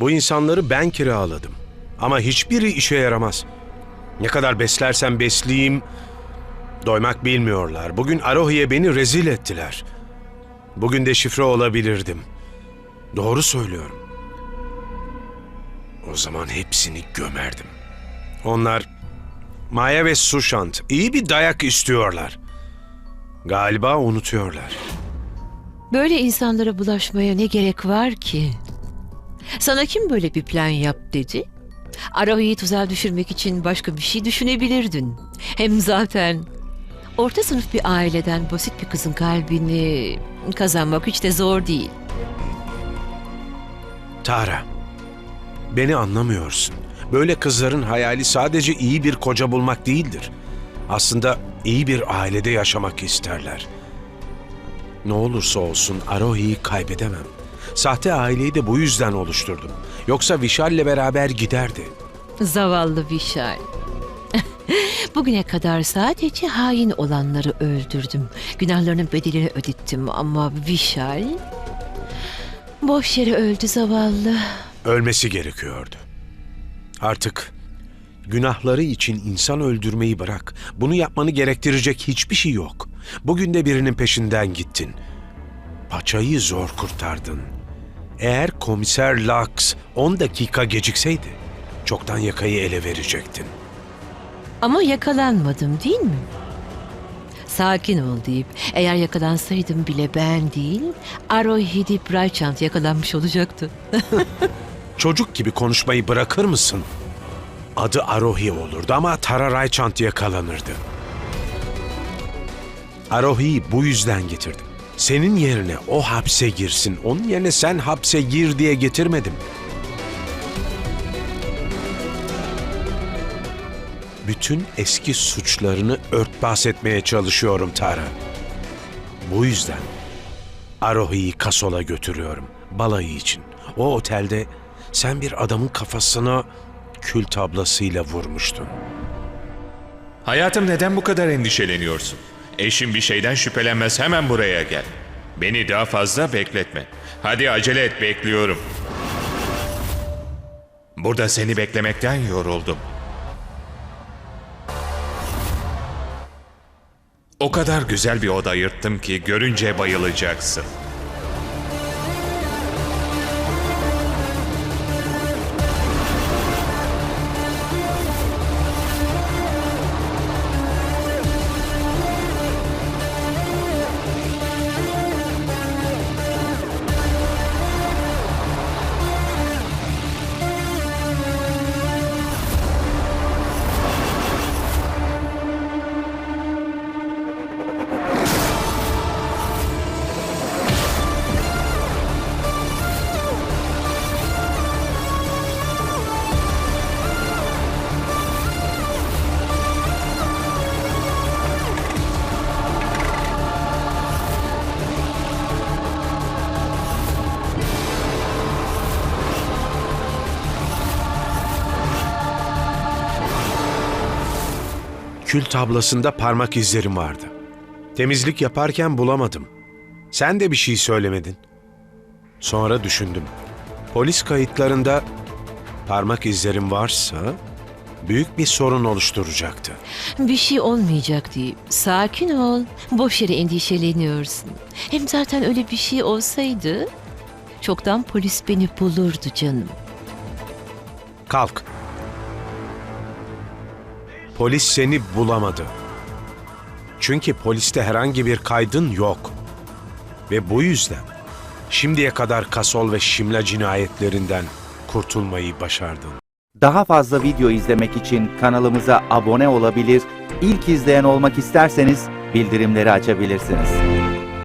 Bu insanları ben kiraladım. Ama hiçbiri işe yaramaz. Ne kadar beslersem besleyeyim, doymak bilmiyorlar. Bugün Arohi'ye beni rezil ettiler. Bugün de şifre olabilirdim. Doğru söylüyorum. O zaman hepsini gömerdim. Onlar Maya ve Sushant iyi bir dayak istiyorlar. Galiba unutuyorlar. Böyle insanlara bulaşmaya ne gerek var ki? Sana kim böyle bir plan yap dedi? Arahi'yi tuzağa düşürmek için başka bir şey düşünebilirdin. Hem zaten orta sınıf bir aileden basit bir kızın kalbini kazanmak hiç de zor değil. Tara, beni anlamıyorsun. Böyle kızların hayali sadece iyi bir koca bulmak değildir. Aslında iyi bir ailede yaşamak isterler. Ne olursa olsun Arohi'yi kaybedemem. Sahte aileyi de bu yüzden oluşturdum. Yoksa Vişal'le beraber giderdi. Zavallı Vişal. Bugüne kadar sadece hain olanları öldürdüm. Günahlarının bedelini ödettim ama Vişal... Boş yere öldü zavallı. Ölmesi gerekiyordu. Artık günahları için insan öldürmeyi bırak. Bunu yapmanı gerektirecek hiçbir şey yok. Bugün de birinin peşinden gittin. Paçayı zor kurtardın. Eğer komiser Lux 10 dakika gecikseydi, çoktan yakayı ele verecektin. Ama yakalanmadım değil mi? Sakin ol deyip eğer yakalansaydım bile ben değil Aroy Hidip Raychant yakalanmış olacaktı. Çocuk gibi konuşmayı bırakır mısın? Adı Arohi olurdu ama Tara Raychant yakalanırdı. Arohi'yi bu yüzden getirdim. Senin yerine o hapse girsin. Onun yerine sen hapse gir diye getirmedim. Bütün eski suçlarını örtbas etmeye çalışıyorum Tara. Bu yüzden Arohi'yi Kasol'a götürüyorum. Balayı için. O otelde sen bir adamın kafasına kül tablasıyla vurmuştun. Hayatım neden bu kadar endişeleniyorsun? Eşim bir şeyden şüphelenmez hemen buraya gel. Beni daha fazla bekletme. Hadi acele et bekliyorum. Burada seni beklemekten yoruldum. O kadar güzel bir oda yırttım ki görünce bayılacaksın. Kül tablasında parmak izlerim vardı. Temizlik yaparken bulamadım. Sen de bir şey söylemedin. Sonra düşündüm. Polis kayıtlarında parmak izlerim varsa büyük bir sorun oluşturacaktı. Bir şey olmayacak deyip sakin ol. Boş yere endişeleniyorsun. Hem zaten öyle bir şey olsaydı çoktan polis beni bulurdu canım. Kalk. Polis seni bulamadı. Çünkü poliste herhangi bir kaydın yok. Ve bu yüzden şimdiye kadar Kasol ve Şimla cinayetlerinden kurtulmayı başardın. Daha fazla video izlemek için kanalımıza abone olabilir, ilk izleyen olmak isterseniz bildirimleri açabilirsiniz.